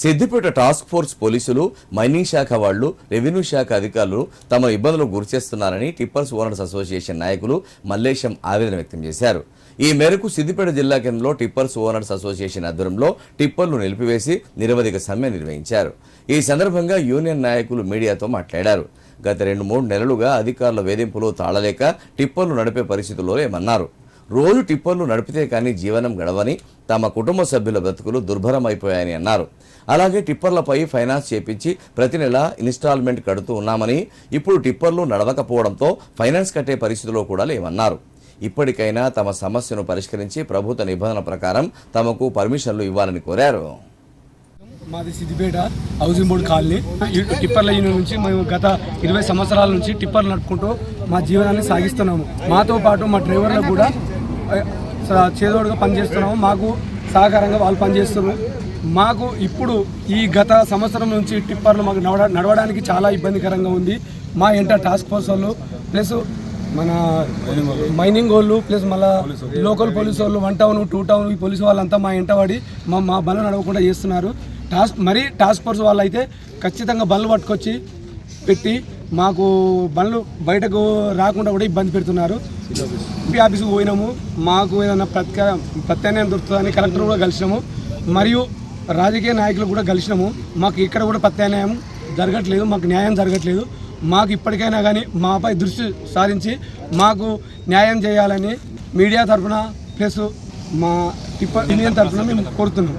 Siddipet task force పోలీసులు mining శాఖ వాళ్ళు రెవెన్యూ శాఖ అధికారులు తమ ఇబ్బందులకు గురిచేస్తున్నారని టిప్పర్స్ ఓనర్స్ అసోసియేషన్ నాయకులు మల్లేశం ఆవేదన వ్యక్తం చేశారు. ఈ మేరకు సిద్దిపేట జిల్లా కేంద్రంలో టిప్పర్స్ ఓనర్స్ అసోసియేషన్ ఆధ్వర్యంలో టిప్పర్లు నిలిపివేసి నిరవధిక సమ్మె నిర్వహించారు. ఈ సందర్భంగా యూనియన్ నాయకులు మీడియాతో మాట్లాడారు. గత రెండు మూడు నెలలుగా అధికారుల వేధింపులు తాళలేక టిప్పర్లు నడిపే పరిస్థితుల్లో ఏమన్నారు రోజు టిప్పర్లు నడిపితే కానీ జీవనం గడవని తమ కుటుంబ సభ్యుల బ్రతుకులు దుర్భరమైపోయాయని అన్నారు. అలాగే టిప్పర్లపై ఫైనాన్స్ చేపించి ప్రతి నెల ఇన్స్టాల్మెంట్ కడుతూ ఉన్నామని ఇప్పుడు టిప్పర్లు నడవకపోవడంతో ఫైనాన్స్ కట్టే పరిస్థితిలో కూడా లేవన్నారు. ఇప్పటికైనా తమ సమస్యను పరిష్కరించి ప్రభుత్వ నిబంధన ప్రకారం తమకు పర్మిషన్లు ఇవ్వాలని కోరారు. మాది సిద్దిపేట హౌసింగ్ బోర్డు కాలనీ. టిప్పర్ల యూనియన్ నుంచి మేము గత ఇరవై సంవత్సరాల నుంచి టిప్పర్లు నడుపుకుంటూ మా జీవనాన్ని సాగిస్తున్నాము. మాతో పాటు మా డ్రైవర్లకు కూడా చేదోడుగా పనిచేస్తున్నాము. మాకు సహకారంగా వాళ్ళు పనిచేస్తున్నారు. మాకు ఇప్పుడు ఈ గత సంవత్సరం నుంచి టిప్పర్లు మాకు నడవ నడవడానికి చాలా ఇబ్బందికరంగా ఉంది. మా ఎంటర్ టాస్క్ ఫోర్స్ వాళ్ళు ప్లస్ మన మైనింగ్ వాళ్ళు ప్లస్ మళ్ళా లోకల్ పోలీసు వాళ్ళు వన్ టౌన్ టూ టౌన్ ఈ పోలీసు వాళ్ళంతా మా ఎంట పడి మా మా బండ్లు నడవకుండా చేస్తున్నారు. టాస్క్ మరీ టాస్క్ ఫోర్స్ వాళ్ళు అయితే ఖచ్చితంగా బళ్ళు పట్టుకొచ్చి పెట్టి మాకు బండ్లు బయటకు రాకుండా కూడా ఇబ్బంది పెడుతున్నారు. ఎంపీ ఆఫీస్కి పోయినాము. మాకు ఏదైనా ప్రత్యా ప్రత్యామ్నాయం దొరుకుతుందని కలెక్టర్ కూడా కలిసినాము. మరియు రాజకీయ నాయకులు కూడా కలిసినాము. మాకు ఇక్కడ కూడా ప్రత్యామ్నాయం జరగట్లేదు మాకు న్యాయం జరగట్లేదు. మాకు ఇప్పటికైనా కానీ మాపై దృష్టి సారించి మాకు న్యాయం చేయాలని మీడియా తరఫున ప్లస్ మా టిప్పర్ యూనియన్ తరఫున మేము కోరుతున్నాం.